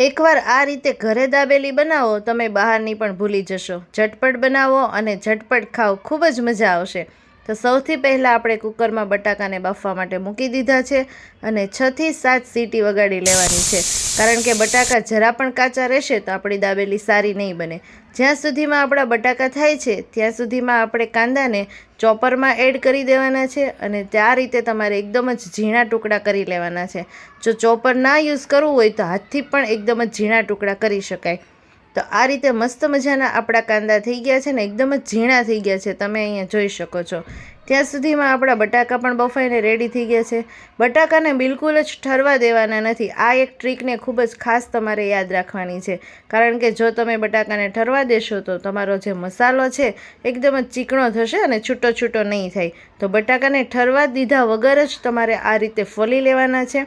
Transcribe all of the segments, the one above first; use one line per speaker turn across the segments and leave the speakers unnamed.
એકવાર આ રીતે ઘરે દાબેલી બનાવો, તમે બહારની પણ ભૂલી જશો. ઝટપટ બનાવો અને ઝટપટ ખાઓ. ખૂબ જ મજા આવશે. તો સૌથી પહેલાં આપણે કુકરમાં બટાકાને બાફવા માટે મૂકી દીધા છે અને છથી સાત સીટી વગાડી લેવાની છે. કારણ કે બટાકા જરા પણ કાચા રહેશે તો આપણી દાબેલી સારી નહીં બને. જ્યાં સુધીમાં આપણા બટાકા થાય છે, ત્યાં સુધીમાં આપણે કાંદાને ચોપરમાં એડ કરી દેવાના છે અને આ રીતે તમારે એકદમ જ ઝીણા ટુકડા કરી લેવાના છે. જો ચોપર ના યુઝ કરવું હોય તો હાથથી પણ એકદમ જ ઝીણા ટુકડા કરી શકાય. તો આ રીતે મસ્ત મજાના આપણા કાંદા થઈ ગયા છે ને એકદમ જ ઝીણા થઈ ગયા છે, તમે અહીંયા જોઈ શકો છો. ત્યાં સુધીમાં આપણા બટાકા પણ બફાઈને રેડી થઈ ગયા છે. બટાકાને બિલકુલ જ ઠરવા દેવાના નથી. આ એક ટ્રીકને ખૂબ જ ખાસ તમારે યાદ રાખવાની છે. કારણ કે જો તમે બટાકાને ઠરવા દેશો તો તમારો જે મસાલો છે એકદમ જ ચીકણો થશે અને છૂટો છૂટો નહીં થાય. તો બટાકાને ઠરવા દીધા વગર જ તમારે આ રીતે ફોલી લેવાના છે.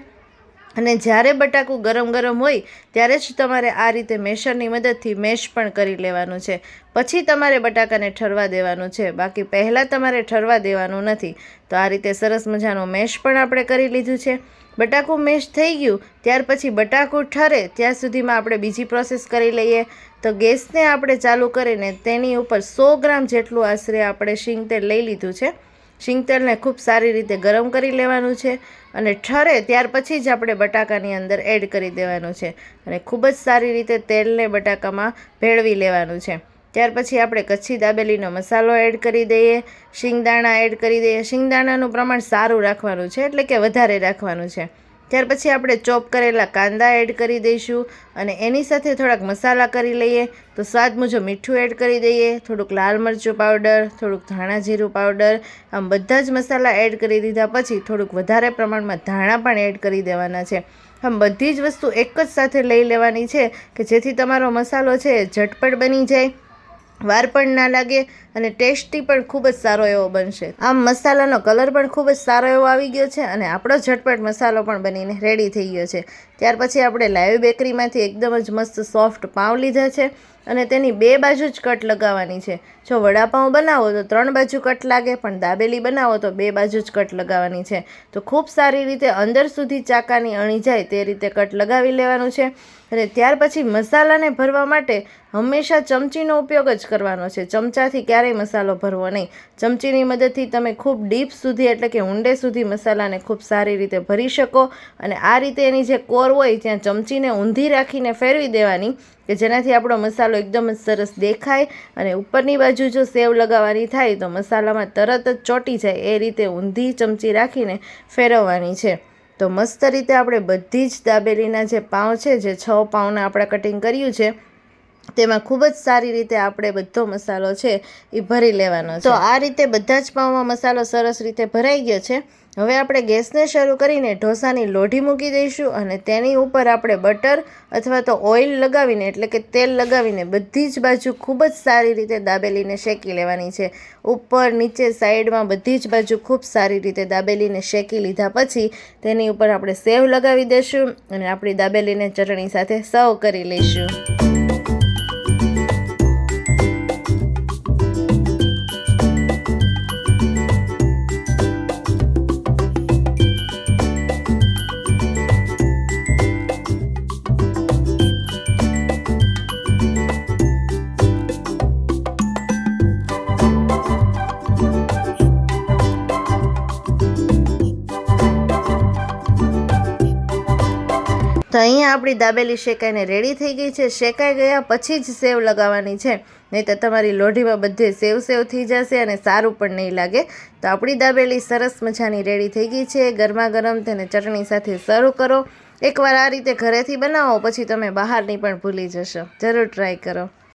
અને જ્યારે બટાકું ગરમ ગરમ હોય, ત્યારે જ તમારે આ રીતે મેશરની મદદથી મેશ પણ કરી લેવાનું છે. પછી તમારે બટાકાને ઠરવા દેવાનું છે. બાકી પહેલાં તમારે ઠરવા દેવાનું નથી. તો આ રીતે સરસ મજાનું મેશ પણ આપણે કરી લીધું છે. બટાકું મેશ થઈ ગયું, ત્યાર પછી બટાકું ઠરે, ત્યાં સુધીમાં આપણે બીજી પ્રોસેસ કરી લઈએ. તો ગેસને આપણે ચાલુ કરીને તેની ઉપર સો ગ્રામ જેટલું આશરે આપણે શીંગ તેલ લઈ લીધું છે. શીંગ તેલને ખૂબ સારી રીતે ગરમ કરી લેવાનું છે અને ઠરે ત્યાર પછી જ આપણે બટાકાની અંદર એડ કરી દેવાનું છે અને ખૂબ જ સારી રીતે તેલને બટાકામાં ભેળવી લેવાનું છે. ત્યાર પછી આપણે કચ્છી દાબેલીનો મસાલો એડ કરી દઈએ, શિંગદાણા એડ કરી દઈએ. શિંગદાણાનું પ્રમાણ સારું રાખવાનું છે એટલે કે વધારે રાખવાનું છે. ત્યાર પછી આપણે ચોપ કરેલા કાંદા એડ કરી દઈશું અને એની સાથે થોડાક મસાલા કરી લઈએ. તો સ્વાદ મુજબ મીઠું એડ કરી દઈએ, થોડુંક લાલ મરચું પાવડર, થોડુંક ધાણા જીરું પાવડર, આમ બધા જ મસાલા એડ કરી દીધા પછી થોડુંક વધારે પ્રમાણમાં ધાણા પણ એડ કરી દેવાના છે. આમ બધી જ વસ્તુ એક જ સાથે લઈ લેવાની છે કે જેથી તમારો મસાલો છે ઝટપટ બની જાય. વાર પણ ના લાગે અને ટેસ્ટી પણ ખૂબ જ સારો એવો બનશે. આમ મસાલાનો કલર પણ ખૂબ જ સારો એવો આવી ગયો છે અને આપણો ઝટપટ મસાલો પણ બનીને રેડી થઈ ગયો છે. ત્યાર પછી આપણે લાઈવ બેકરીમાંથી એકદમ જ મસ્ત સોફ્ટ પાઉં લીધા છે અને તેની બે બાજુ જ કટ લગાવવાની છે. જો વડાપાઉં બનાવો તો ત્રણ બાજુ કટ લાગે, પણ દાબેલી બનાવો તો બે બાજુ જ કટ લગાવવાની છે. તો ખૂબ સારી રીતે અંદર સુધી ચાકાની અણી જાય તે રીતે કટ લગાવી લેવાનું છે અને ત્યાર પછી મસાલાને ભરવા માટે હંમેશા ચમચીનો ઉપયોગ જ કરવાનો છે. ચમચાથી ક્યારેય મસાલો ભરવો નહીં. ચમચીની મદદથી તમે ખૂબ ડીપ સુધી એટલે કે ઊંડે સુધી મસાલાને ખૂબ સારી રીતે ભરી શકો અને આ રીતે એની જે કોર હોય ત્યાં ચમચીને ઊંધી રાખીને ફેરવી દેવાની કે જેનાથી આપણો મસાલો એકદમ જ સરસ દેખાય અને ઉપરની બાજુ જો સેવ લગાવવાની થાય તો મસાલામાં તરત જ ચોંટી જાય એ રીતે ઊંધી ચમચી રાખીને ફેરવવાની છે. તો મસ્ત રીતે આપણે બધી જ દાબેલીના જે પાઉં છે, જે છ પાઉંના આપણે કટિંગ કર્યું છે તેમાં ખૂબ જ સારી રીતે આપણે બધો મસાલો છે એ ભરી લેવાનો તો આ રીતે બધા જ પાઉંમાં મસાલો સરસ રીતે ભરાઈ ગયો છે. હવે આપણે ગેસને શરૂ કરીને ઢોસાની લોઢી મૂકી દઈશું અને તેની ઉપર આપણે બટર અથવા તો ઓઇલ લગાવીને, એટલે કે તેલ લગાવીને બધી જ બાજુ ખૂબ જ સારી રીતે દાબેલીને શેકી લેવાની છે. ઉપર, નીચે, સાઈડમાં બધી જ બાજુ ખૂબ સારી રીતે દાબેલીને શેકી લીધા પછી તેની ઉપર આપણે સેવ લગાવી દઈશું અને આપણી દાબેલીને ચટણી સાથે સર્વ કરી લઈશું. તો અહીંયા આપણી દાબેલી શેકાઈને રેડી થઈ ગઈ છે. શેકાઈ ગયા પછી જ સેવ લગાવવાની છે. નહીં તો તમારી લોઢીમાં બધે સેવ સેવ થઈ જશે અને સારું પણ નહીં લાગે. તો આપણી દાબેલી સરસ મજાની રેડી થઈ ગઈ છે. ગરમા ગરમ તેને ચટણી સાથે સર્વ કરો. એકવાર આ રીતે ઘરેથી બનાવો, પછી તમે બહારની પણ ભૂલી જશો. જરૂર ટ્રાય કરો.